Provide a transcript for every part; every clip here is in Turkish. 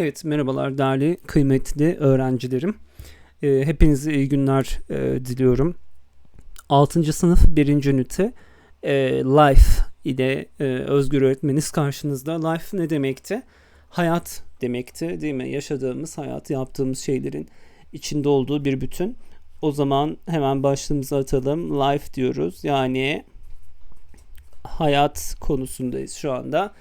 Evet, merhabalar değerli, kıymetli öğrencilerim. Ee, hepinize iyi günler e, diliyorum. 6. sınıf 1. ünite e, Life ile e, Özgür öğretmeniz karşınızda. Life ne demekti? Hayat demekti değil mi? Yaşadığımız hayat, yaptığımız şeylerin içinde olduğu bir bütün. O zaman hemen başlığımızı atalım. Life diyoruz. Yani hayat konusundayız şu anda.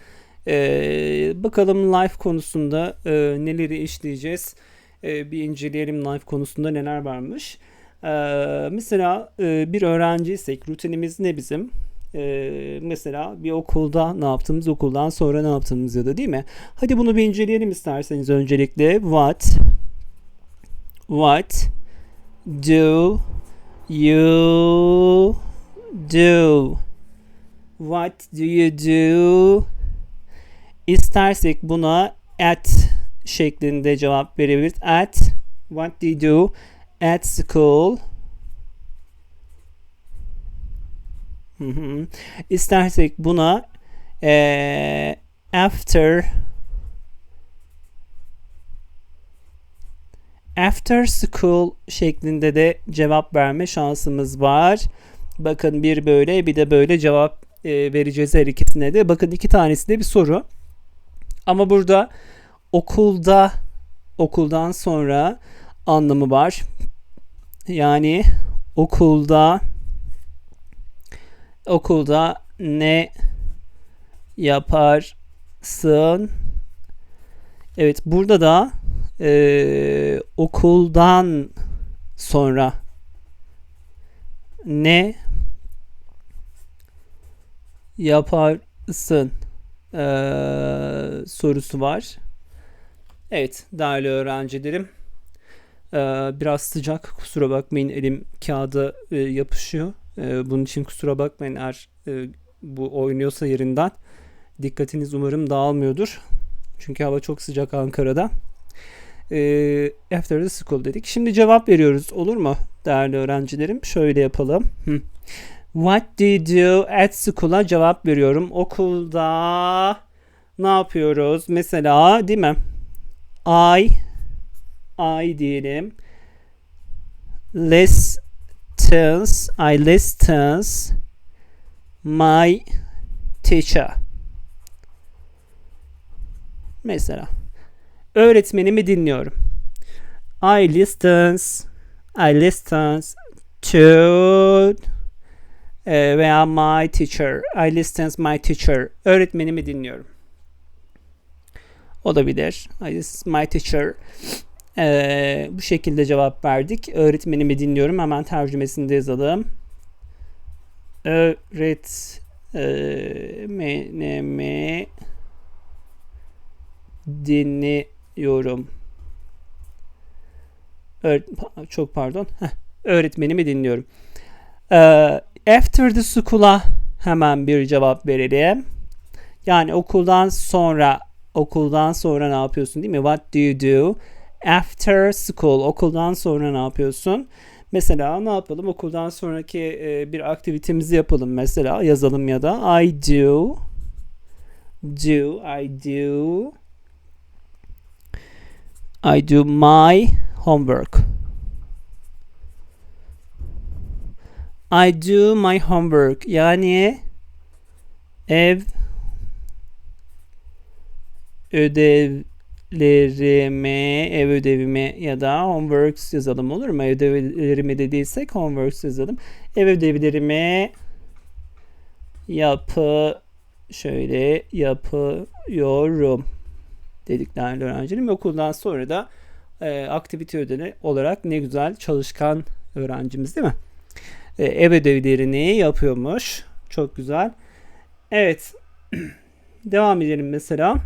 Ee, bakalım life konusunda e, neleri işleyeceğiz. E, bir inceleyelim life konusunda neler varmış. E, mesela e, bir öğrenciysek rutinimiz ne bizim? E, mesela bir okulda ne yaptığımız, okuldan sonra ne yaptığımız ya da değil mi? Hadi bunu bir inceleyelim isterseniz öncelikle. What What do you do? What do you do? İstersek buna at şeklinde cevap verebiliriz. At what do you do at school? İstersek buna e, after after school şeklinde de cevap verme şansımız var. Bakın bir böyle bir de böyle cevap e, vereceğiz her ikisine de. Bakın iki tanesi de bir soru. Ama burada okulda okuldan sonra anlamı var. Yani okulda okulda ne yaparsın? Evet burada da e, okuldan sonra ne yaparsın? E, sorusu var. Evet değerli öğrencilerim. E, biraz sıcak kusura bakmayın elim kağıda e, yapışıyor. E, bunun için kusura bakmayın eğer e, bu oynuyorsa yerinden. Dikkatiniz umarım dağılmıyordur. Çünkü hava çok sıcak Ankara'da. E, after the school dedik. Şimdi cevap veriyoruz olur mu değerli öğrencilerim? Şöyle yapalım. What do you at school'a cevap veriyorum. Okulda ne yapıyoruz? Mesela değil mi? I I diyelim. Listens I listens my teacher. Mesela öğretmenimi dinliyorum. I listens I listens to e, veya my teacher. I listen my teacher. Öğretmenimi dinliyorum. Olabilir. I listen my teacher. Ee, bu şekilde cevap verdik. Öğretmenimi dinliyorum. Hemen tercümesini de yazalım. Öğretmenimi dinliyorum. Öğret çok pardon. Heh, öğretmenimi dinliyorum. Ee, After the school'a hemen bir cevap verelim. Yani okuldan sonra okuldan sonra ne yapıyorsun değil mi? What do you do? After school okuldan sonra ne yapıyorsun? Mesela ne yapalım? Okuldan sonraki e, bir aktivitemizi yapalım. Mesela yazalım ya da I do do I do I do my homework. I do my homework. Yani ev ödevlerimi, ev ödevimi ya da homeworks yazalım olur mu? Ev ödevlerimi dediysek homeworks yazalım. Ev ödevlerimi yapı şöyle yapıyorum dedik değerli öğrencilerim. Okuldan sonra da e, aktivite ödevi olarak ne güzel çalışkan öğrencimiz değil mi? E, ev ödevlerini yapıyormuş. Çok güzel. Evet. Devam edelim mesela.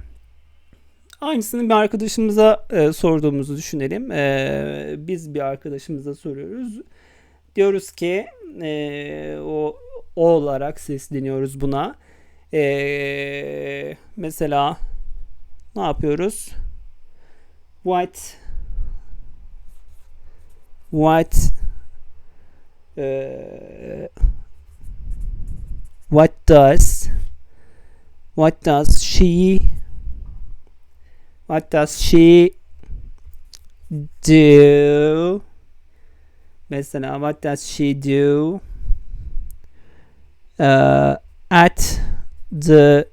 Aynısını bir arkadaşımıza e, sorduğumuzu düşünelim. E, biz bir arkadaşımıza soruyoruz. Diyoruz ki e, o, o olarak sesleniyoruz buna. E, mesela ne yapıyoruz? What what uh, what does what does she What does she do? Mesela what does she do? Uh, at the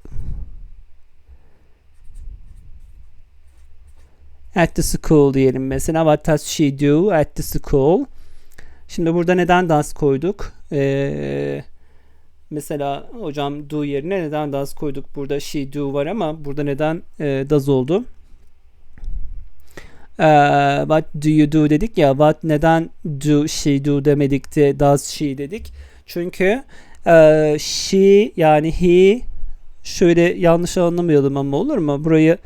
at the school diyelim mesela. What does she do at the school? Şimdi burada neden does koyduk? Ee, mesela hocam do yerine neden does koyduk? Burada she do var ama burada neden e, does oldu? Ee, what do you do dedik ya. What neden do she do demedik de does she dedik. Çünkü e, she yani he şöyle yanlış anlamayalım ama olur mu? Burayı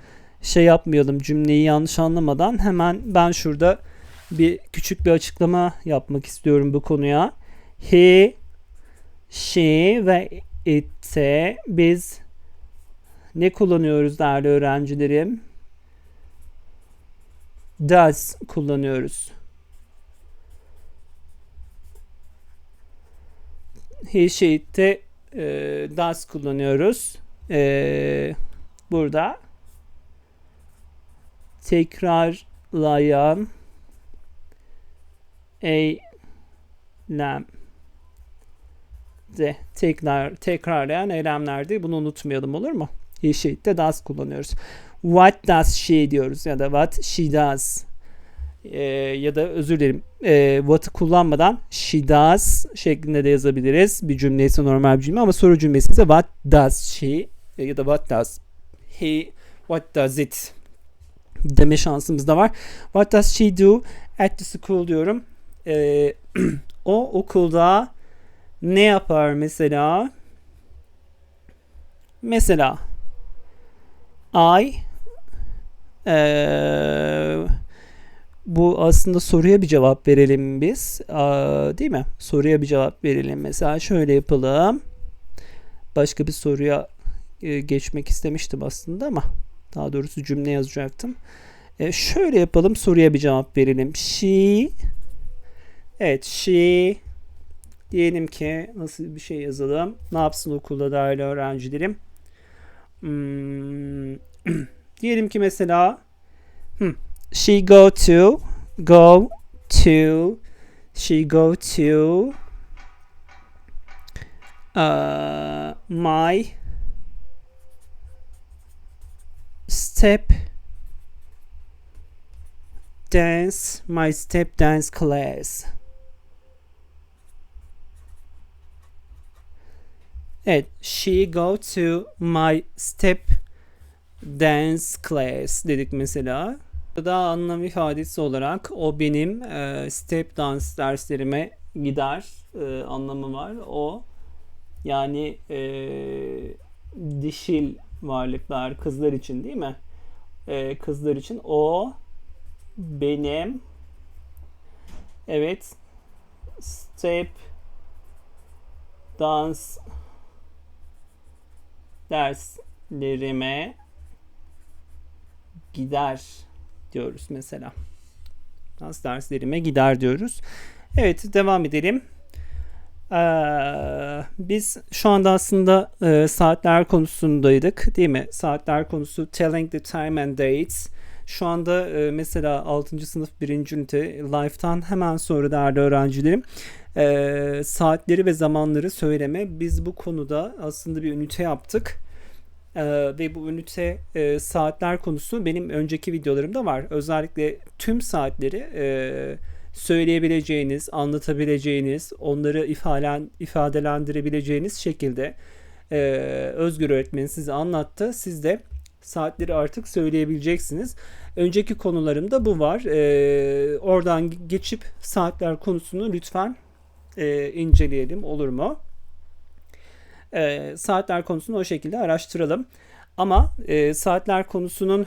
şey yapmayalım cümleyi yanlış anlamadan hemen ben şurada bir küçük bir açıklama yapmak istiyorum bu konuya. He, she ve it'te biz ne kullanıyoruz değerli öğrencilerim? Does kullanıyoruz. He, she, it'te e, does kullanıyoruz. E, burada tekrarlayan eylem de tekrar tekrarlayan eylemlerdi. Bunu unutmayalım olur mu? He she'de does kullanıyoruz. What does she diyoruz ya da what she does. Ee, ya da özür dilerim. E, what'ı kullanmadan she does şeklinde de yazabiliriz. Bir cümle normal bir cümle ama soru cümlesi ise what does she ya da what does he what does it deme şansımız da var. What does she do at the school diyorum. Ee, o okulda ne yapar mesela? Mesela I ee, bu aslında soruya bir cevap verelim biz. Aa, değil mi? Soruya bir cevap verelim. Mesela şöyle yapalım. Başka bir soruya e, geçmek istemiştim aslında ama daha doğrusu cümle yazacaktım. E, şöyle yapalım soruya bir cevap verelim. She Evet she diyelim ki nasıl bir şey yazalım. Ne yapsın okulda değerli öğrencilerim? Hmm, diyelim ki mesela hmm, she go to go to she go to uh, my step dance my step dance class Evet, she go to my step dance class dedik mesela. Burada anlam ifadesi olarak o benim e, step dance derslerime gider e, anlamı var. O yani e, dişil varlıklar kızlar için değil mi? E, kızlar için o benim evet step dance derslerime gider diyoruz mesela. Dans derslerime gider diyoruz. Evet devam edelim. Ee, biz şu anda aslında e, saatler konusundaydık değil mi? Saatler konusu telling the time and dates. Şu anda e, mesela 6. sınıf 1. ünite life'tan hemen sonra değerli öğrencilerim e, saatleri ve zamanları söyleme. Biz bu konuda aslında bir ünite yaptık. E, ve bu ünite e, saatler konusu benim önceki videolarımda var. Özellikle tüm saatleri e, söyleyebileceğiniz, anlatabileceğiniz, onları ifalen, ifadelendirebileceğiniz şekilde e, Özgür öğretmen size anlattı. Siz de saatleri artık söyleyebileceksiniz. Önceki konularımda bu var. E, oradan geçip saatler konusunu lütfen e, inceleyelim olur mu? E, saatler konusunu o şekilde araştıralım. Ama e, saatler konusunun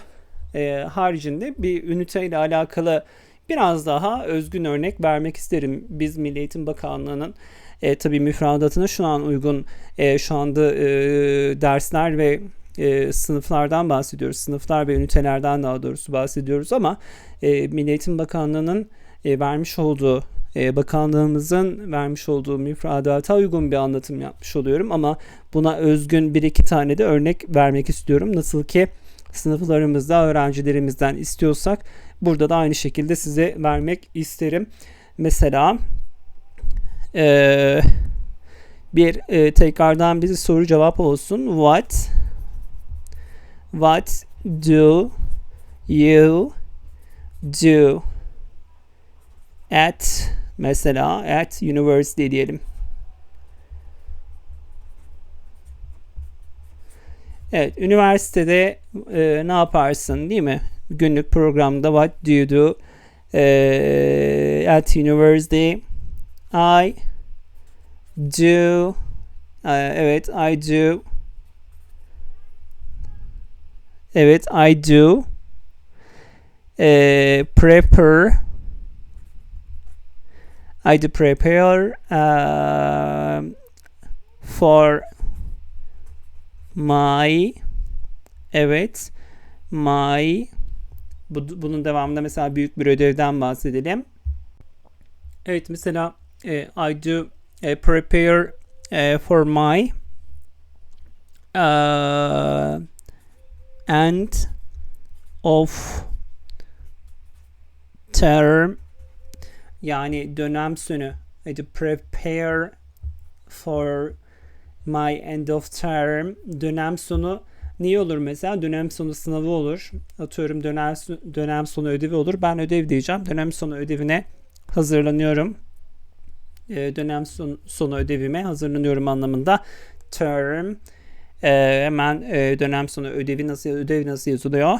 e, haricinde bir ünite ile alakalı biraz daha özgün örnek vermek isterim. Biz Milli Eğitim Bakanlığı'nın e, tabii müfredatına şu an uygun e, şu anda e, dersler ve e, sınıflardan bahsediyoruz. Sınıflar ve ünitelerden daha doğrusu bahsediyoruz ama e, Milli Eğitim Bakanlığı'nın e, vermiş olduğu e, bakanlığımızın vermiş olduğu müfredata uygun bir anlatım yapmış oluyorum ama buna özgün bir iki tane de örnek vermek istiyorum. Nasıl ki sınıflarımızda öğrencilerimizden istiyorsak burada da aynı şekilde size vermek isterim. Mesela eee bir e, tekrardan bir soru cevap olsun. What What do you do at mesela at university diyelim. Evet, üniversitede e, ne yaparsın değil mi? Günlük programda what do you do e, at university? I do e, evet I do evet I do e, prepare I do prepare uh, for my evet my bu, bunun devamında mesela büyük bir ödevden bahsedelim. Evet mesela e, I do e, prepare e, for my uh, end of term yani dönem sonu do prepare for my end of term dönem sonu niye olur mesela? Dönem sonu sınavı olur. Atıyorum dönem dönem sonu ödevi olur. Ben ödev diyeceğim. Dönem sonu ödevine hazırlanıyorum. Ee, dönem son, sonu ödevime hazırlanıyorum anlamında. Term ee, hemen e, dönem sonu ödevi nasıl ödev nasıl yazılıyor?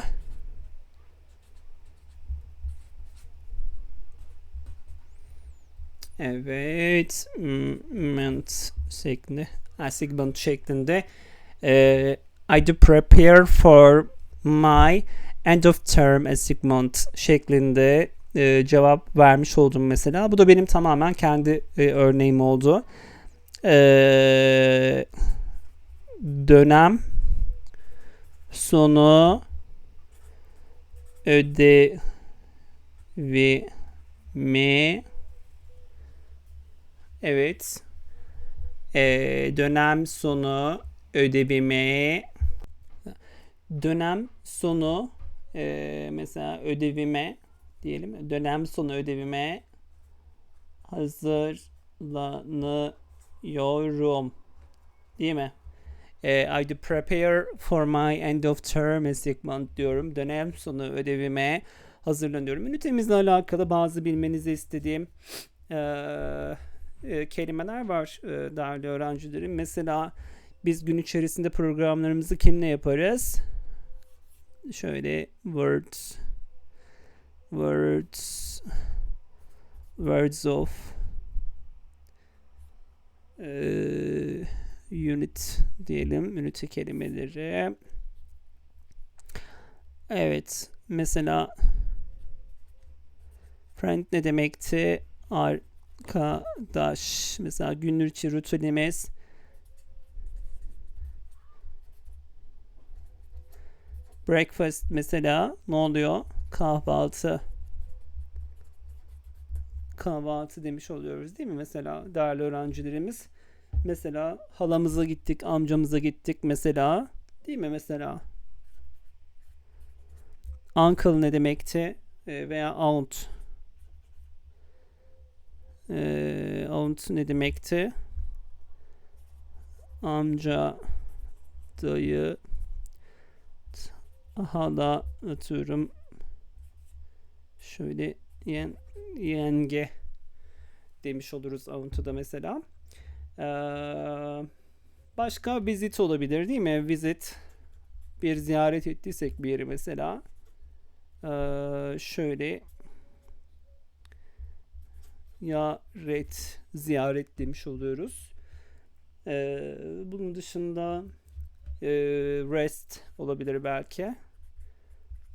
Evet, ment şeklinde, segment şeklinde. Ee, I do prepare for my end of term assignment şeklinde e, cevap vermiş oldum mesela. Bu da benim tamamen kendi e, örneğim oldu. E, dönem sonu ödevi mi evet e, dönem sonu ödevime dönem sonu e, mesela ödevime diyelim dönem sonu ödevime hazırlanıyorum değil mi? E, I do prepare for my end of term assignment diyorum. Dönem sonu ödevime hazırlanıyorum. Ünitemizle alakalı bazı bilmenizi istediğim e, e, kelimeler var e, değerli öğrencilerim. Mesela biz gün içerisinde programlarımızı kimle yaparız? Şöyle words words words of e, unit diyelim ünite kelimeleri evet mesela friend ne demekti arkadaş mesela günlük içi rutinimiz breakfast mesela ne oluyor? Kahvaltı. Kahvaltı demiş oluyoruz değil mi mesela değerli öğrencilerimiz? Mesela halamıza gittik amcamıza gittik mesela değil mi mesela? Uncle ne demekti? E, veya aunt e, aunt ne demekti amca dayı hala atıyorum şöyle yen, yenge demiş oluruz aunt'u mesela. Ee, başka visit olabilir değil mi? Visit bir ziyaret ettiysek bir yeri mesela ee, şöyle ya ret ziyaret demiş oluyoruz. Ee, bunun dışında e, rest olabilir belki.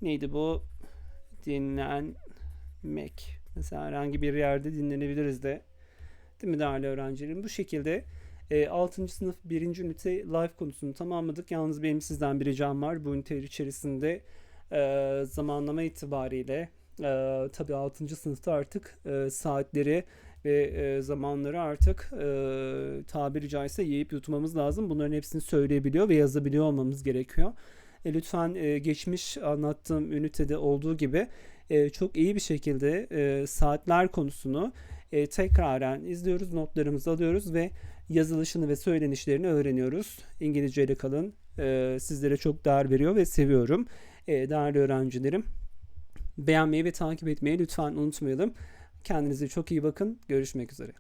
Neydi bu? Dinlenmek. Mesela herhangi bir yerde dinlenebiliriz de. Değil mi değerli öğrencilerim? Bu şekilde e, 6. sınıf 1. ünite live konusunu tamamladık. Yalnız benim sizden bir ricam var. Bu ünite içerisinde e, zamanlama itibariyle e, tabii 6. sınıfta artık e, saatleri ve e, zamanları artık e, tabiri caizse yiyip yutmamız lazım. Bunların hepsini söyleyebiliyor ve yazabiliyor olmamız gerekiyor. E, lütfen e, geçmiş anlattığım ünitede olduğu gibi e, çok iyi bir şekilde e, saatler konusunu e, tekraren izliyoruz, notlarımızı alıyoruz ve yazılışını ve söylenişlerini öğreniyoruz. İngilizceyle kalın. E, sizlere çok değer veriyor ve seviyorum. E, değerli öğrencilerim. Beğenmeyi ve takip etmeyi lütfen unutmayalım. Kendinize çok iyi bakın. Görüşmek üzere.